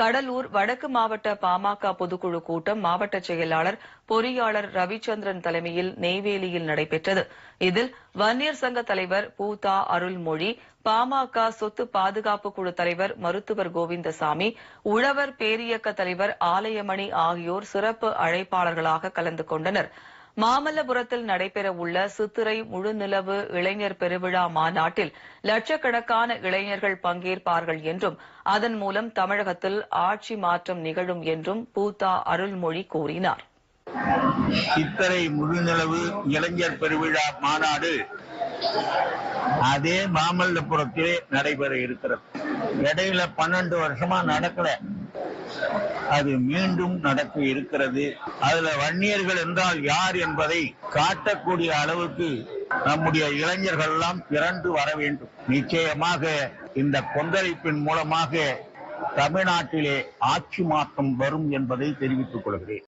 கடலூர் வடக்கு மாவட்ட பாமக பொதுக்குழு கூட்டம் மாவட்ட செயலாளர் பொறியாளர் ரவிச்சந்திரன் தலைமையில் நெய்வேலியில் நடைபெற்றது. இதில் வன்னியர் சங்க தலைவர் பூதா அருள்மொழி பாமக சொத்து பாதுகாப்பு குழு தலைவர் மருத்துவர் கோவிந்தசாமி உழவர் பேரியக்க தலைவர் ஆலயமணி ஆகியோர் சிறப்பு அழைப்பாளர்களாக கலந்து கொண்டனர். மாமல்லபுரத்தில் நடைபெறவுள்ள சித்திரை முழுநிலவு இளைஞர் பெருவிழா மாநாட்டில் லட்சக்கணக்கான இளைஞர்கள் பங்கேற்பார்கள் என்றும் அதன் மூலம் தமிழகத்தில் ஆட்சி மாற்றம் நிகழும் என்றும் பூதா அருள்மொழி கூறினார். சித்திரை முழுநிலவு இளைஞர் பெருவிழா மாநாடு அதே மாமல்லபுரத்திலே நடைபெற இருக்கிறது. இடையில பன்னெண்டு வருஷமா நடக்கல. அது மீண்டும் நடக்க இருக்கிறது. அதுல வன்னியர்கள் என்றால் யார் என்பதை காட்டக்கூடிய அளவுக்கு நம்முடைய இளைஞர்கள் எல்லாம் திரண்டு வர வேண்டும். நிச்சயமாக இந்த கொந்தளிப்பின் மூலமாக தமிழ்நாட்டிலே ஆட்சி மாற்றம் வரும் என்பதை தெரிவித்துக் கொள்கிறேன்.